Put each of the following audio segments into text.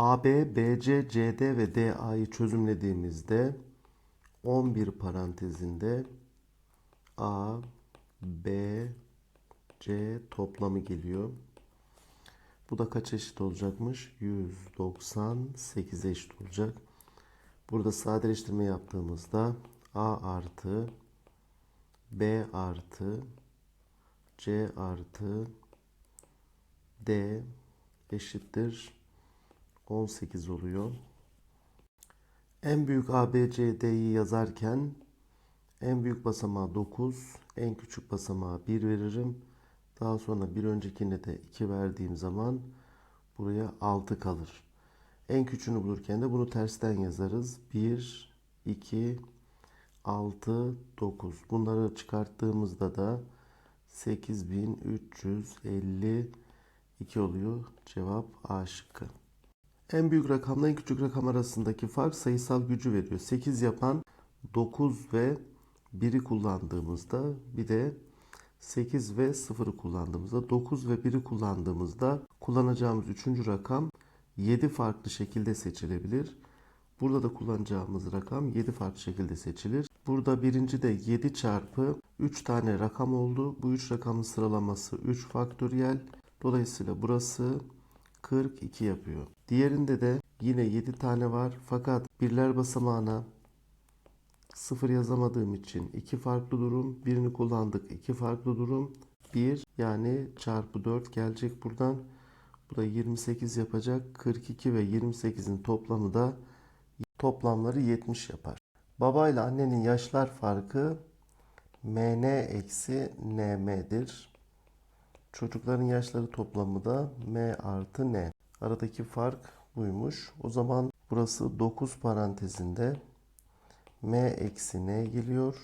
AB, BC, CD ve DA'yı çözümlediğimizde 11 parantezinde A, B, C toplamı geliyor. Bu da kaç eşit olacakmış? 198 eşit olacak. Burada sadeleştirme yaptığımızda A artı B artı C artı D eşittir 18 oluyor. En büyük ABCD'yi yazarken en büyük basamağa 9, en küçük basamağa 1 veririm. Daha sonra bir öncekine de 2 verdiğim zaman buraya 6 kalır. En küçüğünü bulurken de bunu tersten yazarız. 1, 2, 6, 9. Bunları çıkarttığımızda da 8352 oluyor. Cevap A şıkkı. En büyük rakamla en küçük rakam arasındaki fark sayısal gücü veriyor. 8 yapan 9 ve 1'i kullandığımızda bir de 8 ve 0'ı kullandığımızda 9 ve 1'i kullandığımızda kullanacağımız üçüncü rakam 7 farklı şekilde seçilebilir. Burada da kullanacağımız rakam 7 farklı şekilde seçilir. Burada birinci de 7 çarpı 3 tane rakam oldu. Bu 3 rakamın sıralaması 3 faktöriyel. Dolayısıyla burası 42 yapıyor. Diğerinde de yine 7 tane var. Fakat birler basamağına 0 yazamadığım için iki farklı durum. Birini kullandık. iki farklı durum. 1 yani çarpı 4 gelecek buradan. Bu da 28 yapacak. 42 ve 28'in toplamı da toplamları 70 yapar. Baba ile annenin yaşlar farkı mn eksi nm'dir. Çocukların yaşları toplamı da m artı n. Aradaki fark buymuş. O zaman burası 9 parantezinde m eksi n geliyor.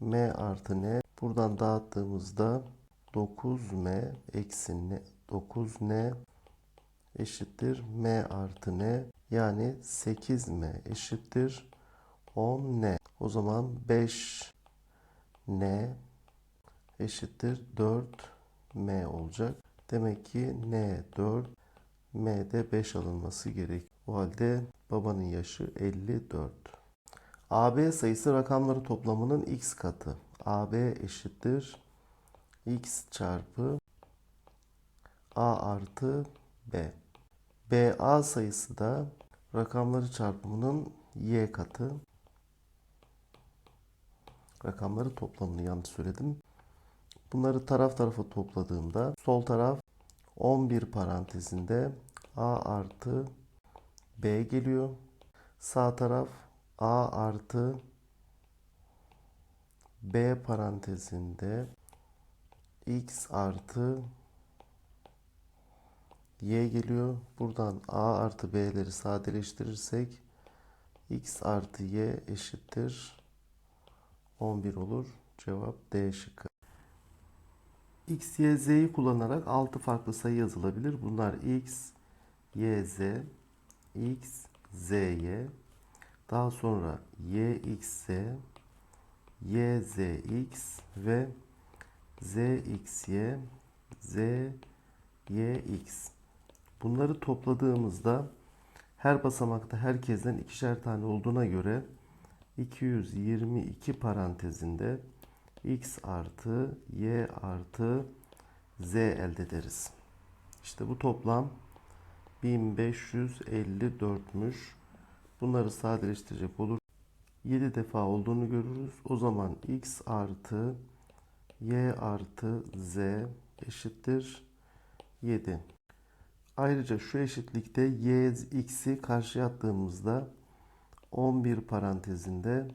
m artı n. Buradan dağıttığımızda 9m eksi n 9n eşittir m artı n. Yani 8m eşittir 10n. O zaman 5n eşittir 4m olacak. Demek ki n 4, m'de 5 alınması gerek. O halde babanın yaşı 54. AB sayısı rakamları toplamının x katı. AB eşittir x çarpı a artı b. BA sayısı da rakamları çarpımının y katı. Rakamları toplamını yanlış söyledim. Bunları taraf tarafa topladığımda sol taraf 11 parantezinde a artı b geliyor. Sağ taraf a artı b parantezinde x artı y geliyor. Buradan a artı b'leri sadeleştirirsek x artı y eşittir 11 olur. Cevap D şıkkı. X, Y, Z'yi kullanarak 6 farklı sayı yazılabilir. Bunlar X, Y, Z, X, Z, Y. Daha sonra Y, X, Z, Y, Z, X ve Z, X, Y, Z, Y, X. Bunları topladığımızda her basamakta herkesten ikişer tane olduğuna göre 222 parantezinde x artı y artı z elde ederiz. İşte bu toplam 1554'müş. Bunları sadeleştirecek olur. 7 defa olduğunu görürüz. O zaman x artı y artı z eşittir 7. Ayrıca şu eşitlikte y x'i karşıya attığımızda 11 parantezinde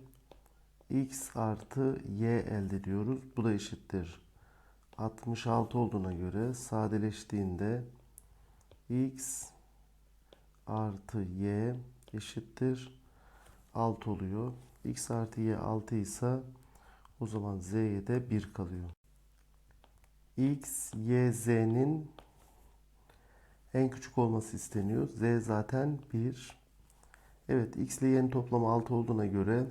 x artı y elde ediyoruz. Bu da eşittir. 66 olduğuna göre sadeleştiğinde x artı y eşittir 6 oluyor. x artı y 6 ise o zaman z'ye de 1 kalıyor. x, y, z'nin en küçük olması isteniyor. z zaten 1. Evet x ile y'nin toplamı 6 olduğuna göre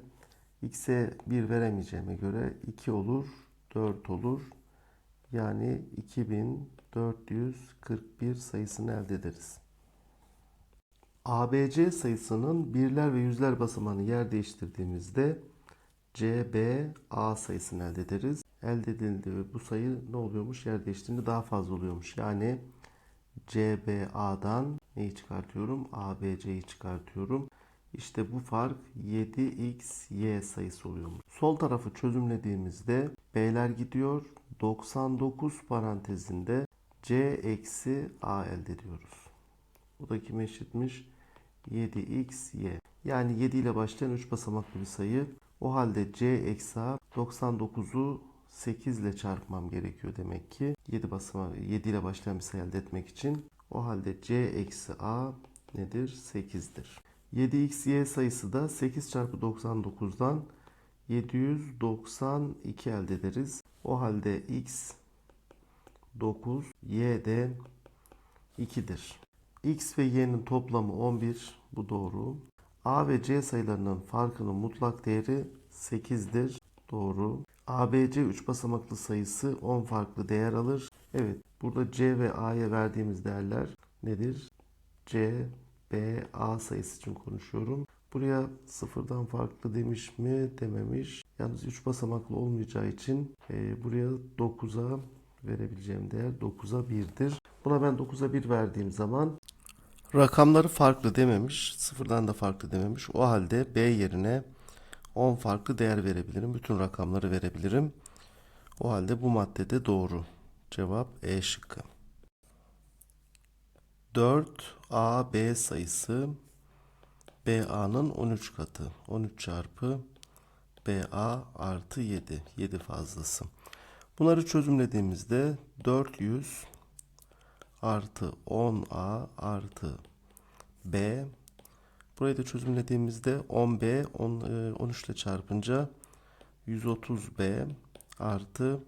x'e 1 veremeyeceğime göre 2 olur, 4 olur. Yani 2441 sayısını elde ederiz. ABC sayısının birler ve yüzler basamağını yer değiştirdiğimizde CBA sayısını elde ederiz. Elde edildi ve bu sayı ne oluyormuş? Yer değiştiğinde daha fazla oluyormuş. Yani CBA'dan neyi çıkartıyorum? ABC'yi çıkartıyorum. İşte bu fark 7xy sayısı oluyormuş. Sol tarafı çözümlediğimizde B'ler gidiyor. 99 parantezinde C eksi A elde ediyoruz. Bu da kime eşitmiş? 7xy. Yani 7 ile başlayan 3 basamaklı bir sayı. O halde C eksi A 99'u 8 ile çarpmam gerekiyor demek ki. 7 basamak 7 ile başlayan bir sayı elde etmek için. O halde C eksi A nedir? 8'dir. 7xy sayısı da 8 çarpı 99'dan 792 elde ederiz. O halde x 9, y de 2'dir. x ve y'nin toplamı 11. Bu doğru. a ve c sayılarının farkının mutlak değeri 8'dir. Doğru. ABC 3 basamaklı sayısı 10 farklı değer alır. Evet, burada C ve A'ya verdiğimiz değerler nedir? C, B, A sayısı için konuşuyorum. Buraya sıfırdan farklı demiş mi dememiş. Yalnız 3 basamaklı olmayacağı için e, buraya 9'a verebileceğim değer 9'a 1'dir. Buna ben 9'a 1 verdiğim zaman rakamları farklı dememiş. Sıfırdan da farklı dememiş. O halde B yerine 10 farklı değer verebilirim. Bütün rakamları verebilirim. O halde bu maddede doğru. Cevap E şıkkı. 4AB sayısı BA'nın 13 katı. 13 çarpı BA artı 7. 7 fazlası. Bunları çözümlediğimizde 400 artı 10A artı B Burayı da çözümlediğimizde 10B 10, 13 ile çarpınca 130B artı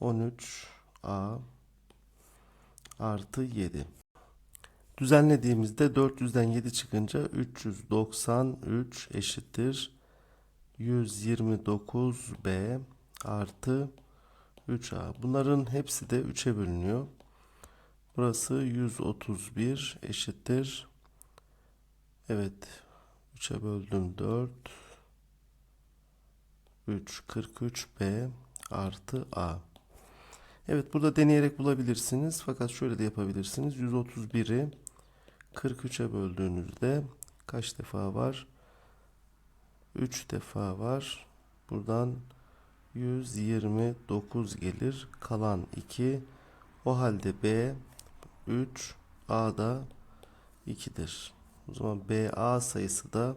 13A artı 7. Düzenlediğimizde 400'den 7 çıkınca 393 eşittir 129B artı 3A. Bunların hepsi de 3'e bölünüyor. Burası 131 eşittir. Evet. 3'e böldüm 4. 3 43B artı A. Evet burada deneyerek bulabilirsiniz. Fakat şöyle de yapabilirsiniz. 131'i 43'e böldüğünüzde kaç defa var? 3 defa var. Buradan 129 gelir. Kalan 2. O halde B 3 A da 2'dir. O zaman BA sayısı da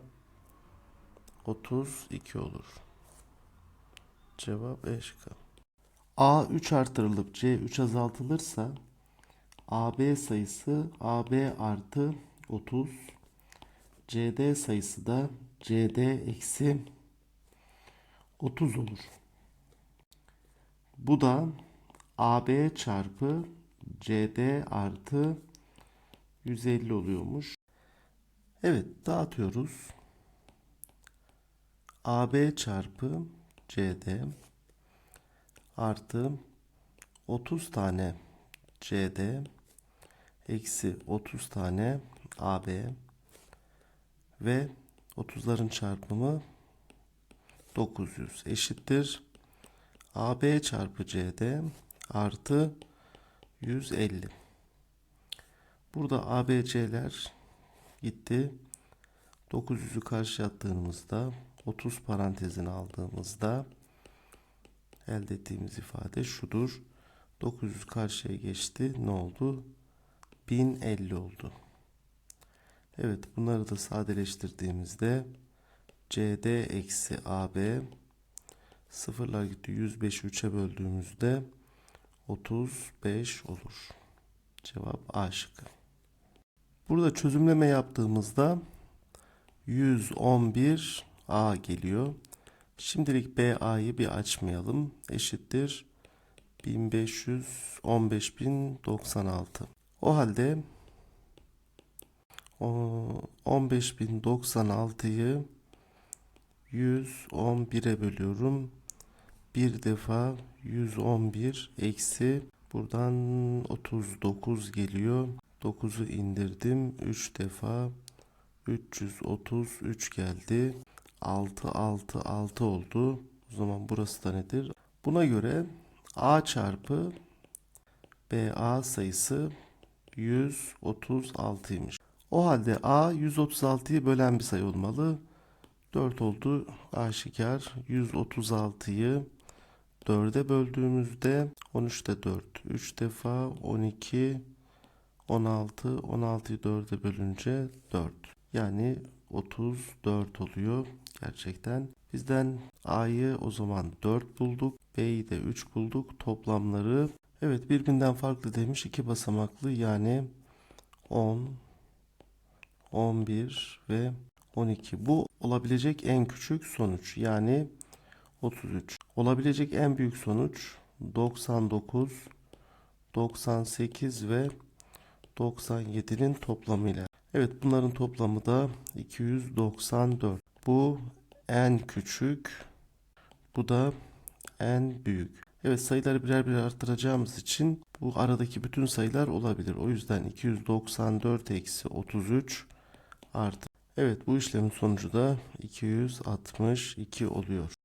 32 olur. Cevap E şıkkı. A 3 artırılıp C 3 azaltılırsa AB sayısı AB artı 30 CD sayısı da CD eksi 30 olur. Bu da AB çarpı CD artı 150 oluyormuş. Evet dağıtıyoruz. AB çarpı CD artı 30 tane CD eksi 30 tane AB ve 30'ların çarpımı 900 eşittir. AB çarpı CD artı 150. Burada ABC'ler gitti. 900'ü karşı attığımızda 30 parantezini aldığımızda elde ettiğimiz ifade şudur. 900 karşıya geçti. Ne oldu? 1050 oldu. Evet bunları da sadeleştirdiğimizde CD eksi AB sıfırlar gitti. 105'i 3'e böldüğümüzde 35 olur. Cevap A şıkkı. Burada çözümleme yaptığımızda 111 A geliyor. Şimdilik BA'yı bir açmayalım. Eşittir 1515.096. O halde 15.096'yı 111'e bölüyorum. Bir defa 111 eksi buradan 39 geliyor. 9'u indirdim. 3 defa 333 geldi. 6 6 6 oldu. O zaman burası da nedir? Buna göre A çarpı BA sayısı 136'ymış. O halde A 136'yı bölen bir sayı olmalı. 4 oldu aşikar. 136'yı 4'e böldüğümüzde 13'te 4. 3 defa 12 16 16'yı 4'e bölünce 4. Yani 34 oluyor gerçekten. Bizden A'yı o zaman 4 bulduk. B'yi de 3 bulduk. Toplamları evet birbirinden farklı demiş. 2 basamaklı yani 10 11 ve 12. Bu olabilecek en küçük sonuç. Yani 33. Olabilecek en büyük sonuç 99, 98 ve 97'nin toplamıyla. Evet bunların toplamı da 294. Bu en küçük. Bu da en büyük. Evet sayıları birer birer arttıracağımız için bu aradaki bütün sayılar olabilir. O yüzden 294 eksi 33 artı. Evet bu işlemin sonucu da 262 oluyor.